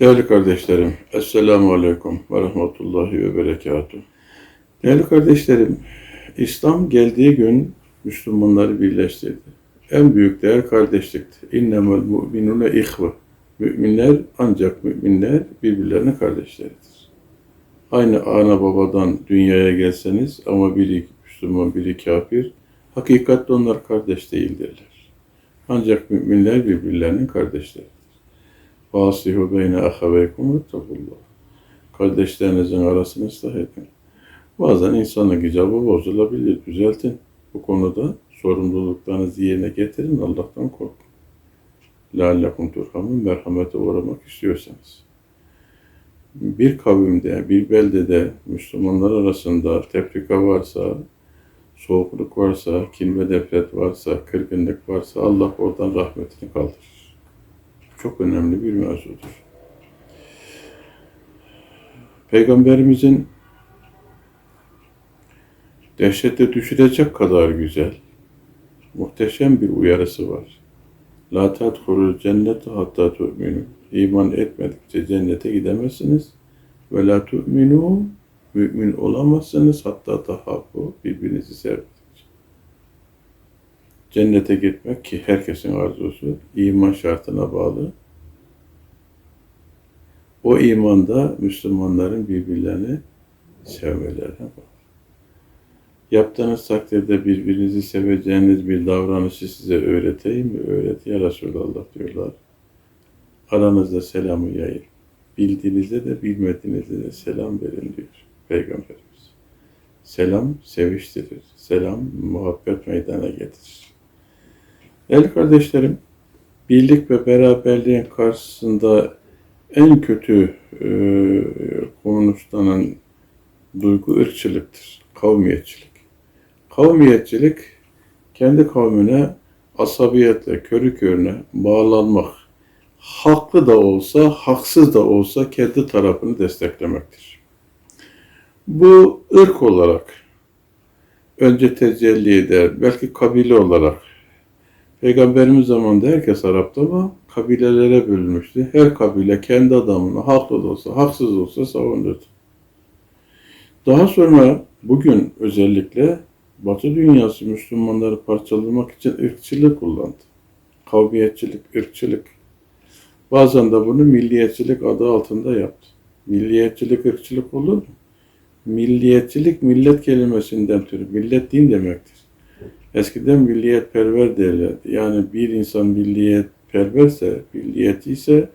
Değerli kardeşlerim, Esselamu Aleyküm ve Rahmetullahi ve Berekatuhu. Değerli kardeşlerim, İslam geldiği gün Müslümanları birleştirdi. En büyük değer kardeşlikti. İnnemel mu'minune ihve. Müminler ancak müminler birbirlerinin kardeşleridir. Aynı ana babadan dünyaya gelseniz ama biri Müslüman, biri kafir, hakikatte onlar kardeş değildirler. Ancak müminler birbirlerinin kardeşleridir. Fasihu beyne ahaveykum vettakullah. Kardeşlerinizin arasını ıslah edin. Bazen insanın icabı bozulabilir. Düzeltin. Bu konuda sorumluluklarınızı yerine getirin. Allah'tan korkun. Leallekum turhamun merhamete uğramak istiyorsanız. Bir kavimde, bir beldede Müslümanlar arasında tefrika varsa, soğukluk varsa, kin ve nefret varsa, kırgınlık varsa Allah oradan rahmetini kaldırır çok önemli bir mevzudur. Peygamberimizin dehşete düşürecek kadar güzel, muhteşem bir uyarısı var. La tadhulul cennete hatta tu'minu. İman etmedikçe cennete gidemezsiniz. Ve la tu'minu mümin olamazsınız hatta tahabbu birbirinizi sevdikçe. Cennete gitmek ki herkesin arzusu iman şartına bağlı. O imanda Müslümanların birbirlerini sevmelerine bağlı. Yaptığınız takdirde birbirinizi seveceğiniz bir davranışı size öğreteyim mi? Öğret ya Resulallah diyorlar. Aranızda selamı yayın. Bildiğinizde de bilmediğinizde de selam verin diyor Peygamberimiz. Selam seviştirir. Selam muhabbet meydana getirir. Değerli kardeşlerim, birlik ve beraberliğin karşısında en kötü e, konuşlanan duygu ırkçılıktır, kavmiyetçilik. Kavmiyetçilik, kendi kavmine asabiyetle, körü körüne bağlanmak, haklı da olsa, haksız da olsa kendi tarafını desteklemektir. Bu ırk olarak önce tecelli eder, belki kabile olarak Peygamberimiz zamanında herkes Arap'ta ama kabilelere bölünmüştü. Her kabile kendi adamını haklı da olsa, haksız da olsa savunurdu. Daha sonra bugün özellikle Batı dünyası Müslümanları parçalamak için ırkçılık kullandı. Kavmiyetçilik, ırkçılık. Bazen de bunu milliyetçilik adı altında yaptı. Milliyetçilik, ırkçılık olur mu? Milliyetçilik millet kelimesinden türü. Millet din demektir. Eskiden milliyet perver derlerdi. Yani bir insan milliyet perverse, milliyetçi ise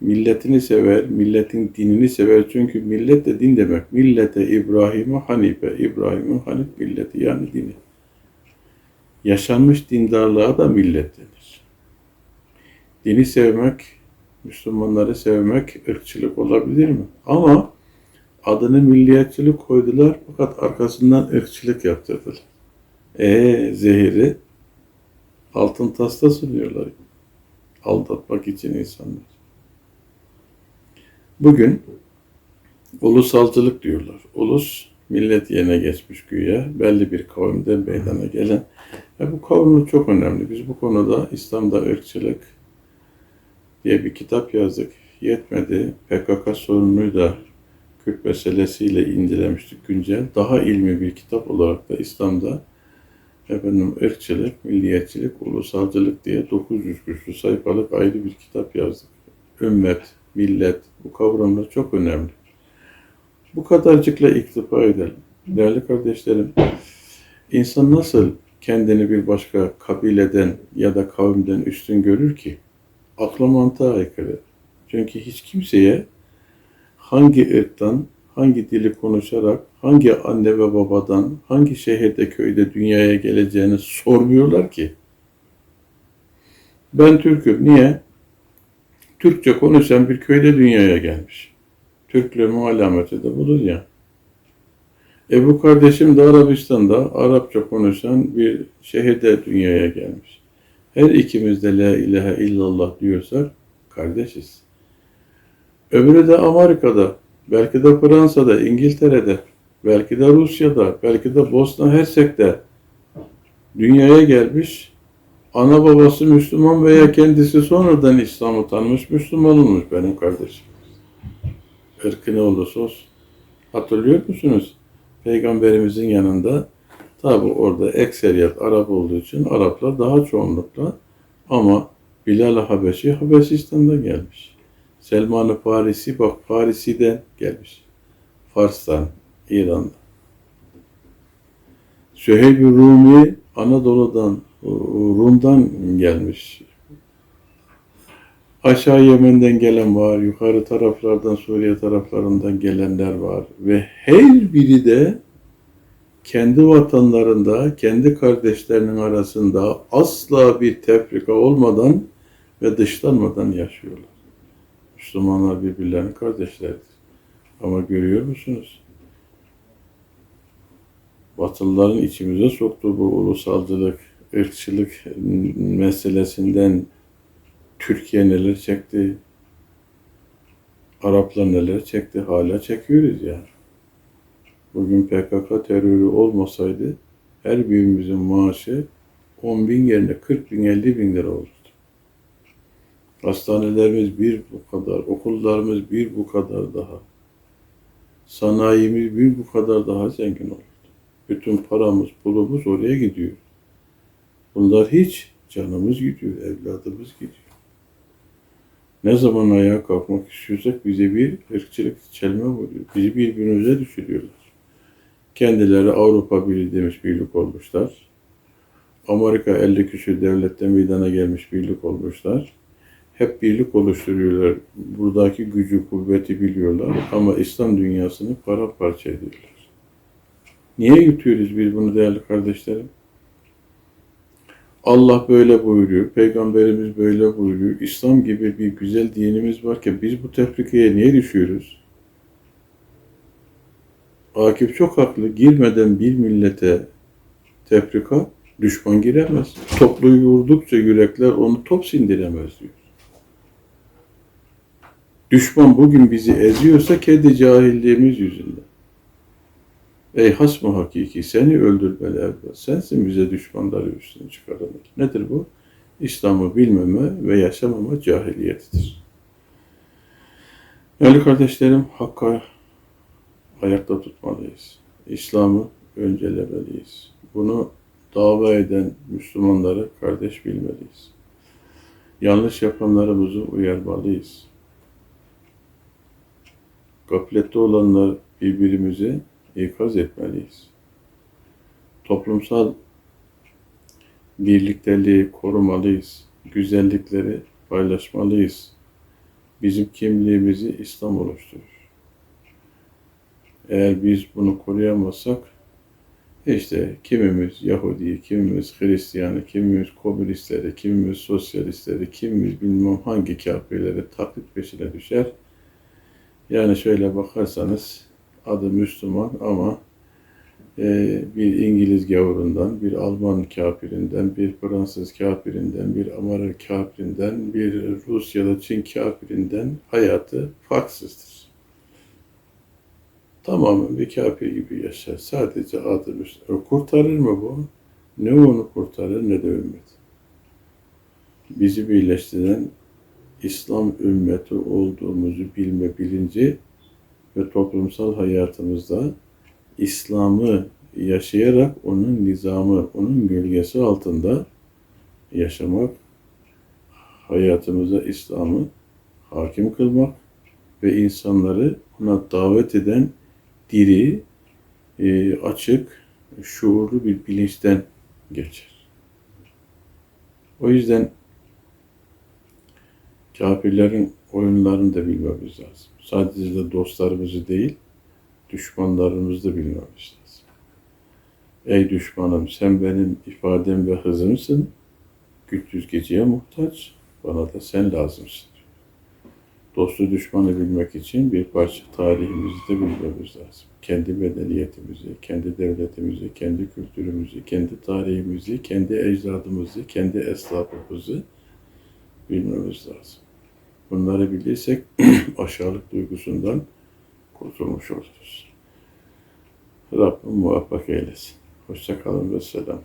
milletini sever, milletin dinini sever. Çünkü millet de din demek. Millete İbrahim'e Hanife. İbrahim'in Hanif milleti yani dini. Yaşanmış dindarlığa da millet denir. Dini sevmek, Müslümanları sevmek ırkçılık olabilir mi? Ama adını milliyetçilik koydular fakat arkasından ırkçılık yaptırdılar. E zehiri altın tasta sunuyorlar. Aldatmak için insanlar. Bugün ulusalcılık diyorlar. Ulus millet yerine geçmiş güya. Belli bir kavimden meydana gelen. ve bu kavim çok önemli. Biz bu konuda İslam'da ırkçılık diye bir kitap yazdık. Yetmedi. PKK sorununu da Kürt meselesiyle incelemiştik güncel. Daha ilmi bir kitap olarak da İslam'da efendim ırkçılık, milliyetçilik, ulusalcılık diye 900 küsur sayfalık ayrı bir kitap yazdık. Ümmet, millet bu kavramlar çok önemli. Bu kadarcıkla iktifa edelim. Değerli kardeşlerim, insan nasıl kendini bir başka kabileden ya da kavimden üstün görür ki? Akla mantığa aykırı. Çünkü hiç kimseye hangi ırktan, hangi dili konuşarak, hangi anne ve babadan, hangi şehirde, köyde dünyaya geleceğini sormuyorlar ki. Ben Türk'üm. Niye? Türkçe konuşan bir köyde dünyaya gelmiş. Türklüğümün alameti de budur ya. E bu kardeşim de Arabistan'da Arapça konuşan bir şehirde dünyaya gelmiş. Her ikimiz de la ilahe illallah diyorsak kardeşiz. Öbürü de Amerika'da, belki de Fransa'da, İngiltere'de, belki de Rusya'da, belki de Bosna Hersek'te dünyaya gelmiş. Ana babası Müslüman veya kendisi sonradan İslam'ı tanımış, Müslüman olmuş benim kardeşim. Irkı ne olursa olsun. Hatırlıyor musunuz? Peygamberimizin yanında tabi orada ekseriyet Arap olduğu için Araplar daha çoğunlukla ama Bilal Habeşi Habeşistan'dan gelmiş. Selman-ı Farisi bak Farisi'den gelmiş. Fars'tan, İran'dan. Süheyb-i Rumi Anadolu'dan, Rum'dan gelmiş. Aşağı Yemen'den gelen var, yukarı taraflardan, Suriye taraflarından gelenler var. Ve her biri de kendi vatanlarında, kendi kardeşlerinin arasında asla bir tefrika olmadan ve dışlanmadan yaşıyorlar. Müslümanlar birbirlerinin kardeşleridir. Ama görüyor musunuz? Batılıların içimize soktuğu bu ulusalcılık, ırkçılık meselesinden Türkiye neler çekti, Araplar neler çekti, hala çekiyoruz yani. Bugün PKK terörü olmasaydı her birimizin maaşı 10 bin yerine 40 bin, 50 bin lira olurdu. Hastanelerimiz bir bu kadar, okullarımız bir bu kadar daha. Sanayimiz bir bu kadar daha zengin olurdu. Bütün paramız, pulumuz oraya gidiyor. Bunlar hiç canımız gidiyor, evladımız gidiyor. Ne zaman ayağa kalkmak istiyorsak bize bir ırkçılık çelme vuruyor. Bizi birbirimize düşürüyorlar. Kendileri Avrupa Birliği demiş birlik olmuşlar. Amerika 50 küsur devlette meydana gelmiş birlik olmuşlar. Hep birlik oluşturuyorlar. Buradaki gücü, kuvveti biliyorlar ama İslam dünyasını paramparça ediyorlar. Niye yutuyoruz biz bunu değerli kardeşlerim? Allah böyle buyuruyor, Peygamberimiz böyle buyuruyor. İslam gibi bir güzel dinimiz varken biz bu tefrikeye niye düşüyoruz? Akif çok haklı. Girmeden bir millete tefrika düşman giremez. Topluyu vurdukça yürekler onu top sindiremez diyor. Düşman bugün bizi eziyorsa kendi cahilliğimiz yüzünden. Ey hasmı hakiki seni öldürmeli evvel. Sensin bize düşmanları üstüne çıkaran. Nedir bu? İslam'ı bilmeme ve yaşamama cahiliyetidir. Değerli kardeşlerim, Hakk'a ayakta tutmalıyız. İslam'ı öncelemeliyiz. Bunu dava eden Müslümanları kardeş bilmeliyiz. Yanlış yapanlarımızı uyarmalıyız. Gaflette olanlar birbirimizi ikaz etmeliyiz. Toplumsal birlikteliği korumalıyız. Güzellikleri paylaşmalıyız. Bizim kimliğimizi İslam oluşturur. Eğer biz bunu koruyamazsak işte kimimiz Yahudi, kimimiz Hristiyanı, kimimiz komünistleri, kimimiz sosyalistleri, kimimiz bilmem hangi kafirleri taklit peşine düşer. Yani şöyle bakarsanız adı Müslüman ama e, bir İngiliz gavurundan, bir Alman kafirinden, bir Fransız kafirinden, bir Amerika kafirinden, bir Rus ya da Çin kafirinden hayatı farksızdır. Tamamen bir kafir gibi yaşar. Sadece adı Müslüman. Kurtarır mı bu? Ne onu kurtarır ne de ümmet. Bizi birleştiren İslam ümmeti olduğumuzu bilme bilinci ve toplumsal hayatımızda İslam'ı yaşayarak onun nizamı, onun gölgesi altında yaşamak, hayatımıza İslam'ı hakim kılmak ve insanları ona davet eden diri, e, açık, şuurlu bir bilinçten geçer. O yüzden kafirlerin oyunlarını da bilmemiz lazım. Sadece de dostlarımızı değil, düşmanlarımızı da bilmemiz lazım. Ey düşmanım sen benim ifadem ve hızımsın, güçsüz geceye muhtaç, bana da sen lazımsın. Dostu düşmanı bilmek için bir parça tarihimizi de bilmemiz lazım. Kendi medeniyetimizi, kendi devletimizi, kendi kültürümüzü, kendi tarihimizi, kendi ecdadımızı, kendi esnafımızı bilmemiz lazım. Bunları bilirsek aşağılık duygusundan kurtulmuş oluruz. Rabbim muvaffak eylesin. Hoşça kalın ve selam.